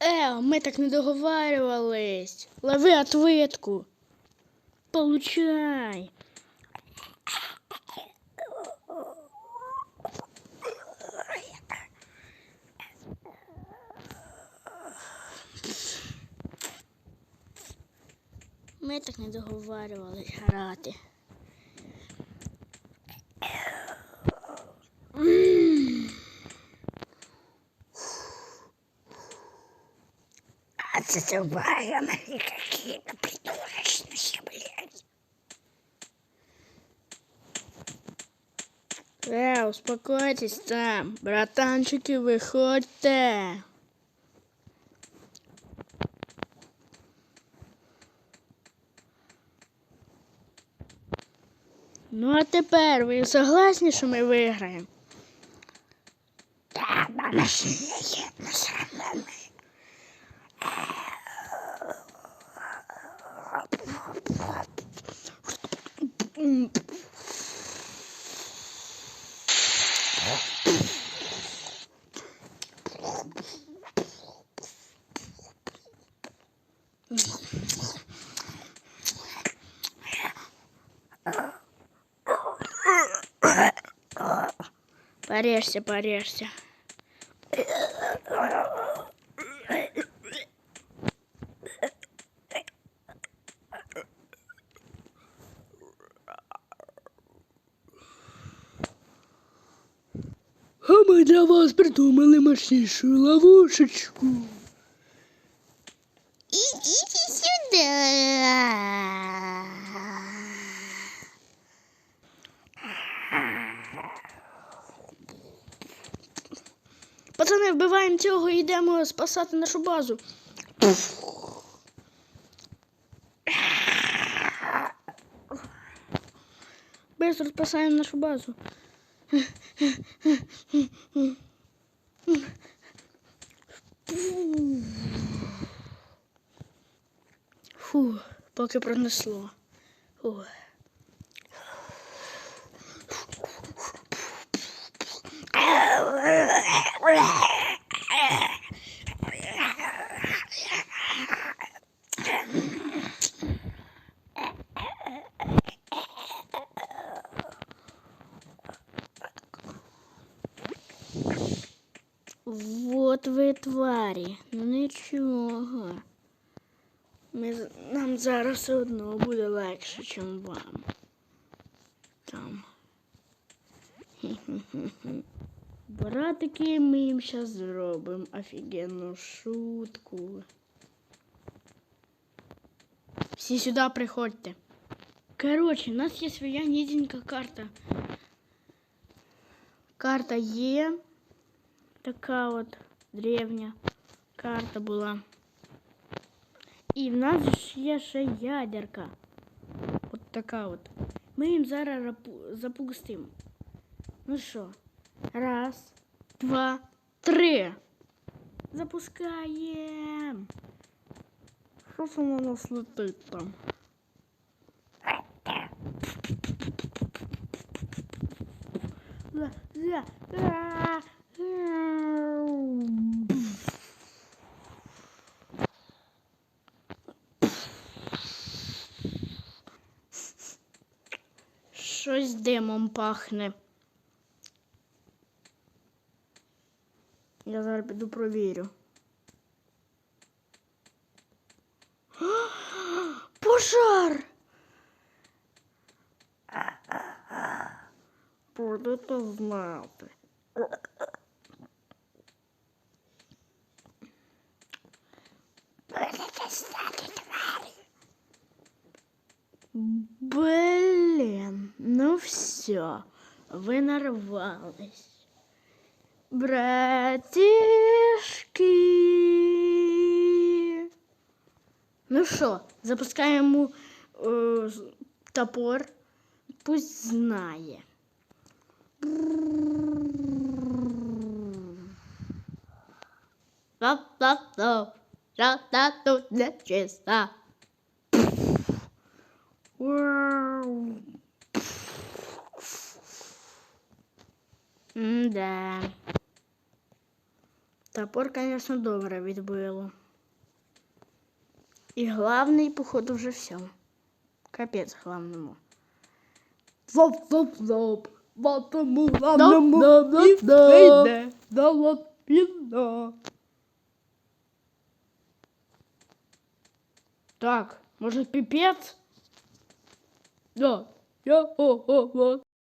Э, мы так не договаривались. Лови ответку. Получай. Ми так не договарювались грати. А це увага мені какие-то придурочности, блядь. Э, успокойтесь там. Братанчики, виходьте. Ну а тепер ви согласні, що ми виграємо? Да, мама сильнее, Порежься, порежься. Мы для вас придумали мощнейшую ловушечку. Идите сюда. Пацани, вбиваємо цього і йдемо спасати нашу базу. Быстро спасаємо нашу базу. Фу, поки пронесло. Фу. тварі. Ну нічого. Ми, з- нам зараз все одно буде легше, ніж вам. Там. Хі-хі-хі-хі. Братики, ми їм зараз зробимо офігенну шутку. Всі сюди приходьте. Коротше, у нас є своя низенька карта. Карта є. Така от древня карта була. І в нас ж є ще ядерка. От така от. Ми їм зараз рапу- запустимо. Ну що? Раз, два, три. Запускаємо. Що це на нас летить там? За, за, а, Щось димом пахне. Я зараз піду провірю. Пожар! Будете знати. Будете знати, тварі. Блин, ну все, вы нарвались. Братишки. Ну що, запускаємо е, з- топор. Пусть знає. Та-та-та, та тут не чиста. Да. Топор, конечно, добре відбило. І главний, походу, вже все. Капець главному. Зоп-зоп-зоп. Бо тому Доп, главному доп, доп, і доп. вийде до пізно. Так, може піпець? Да. Я о о о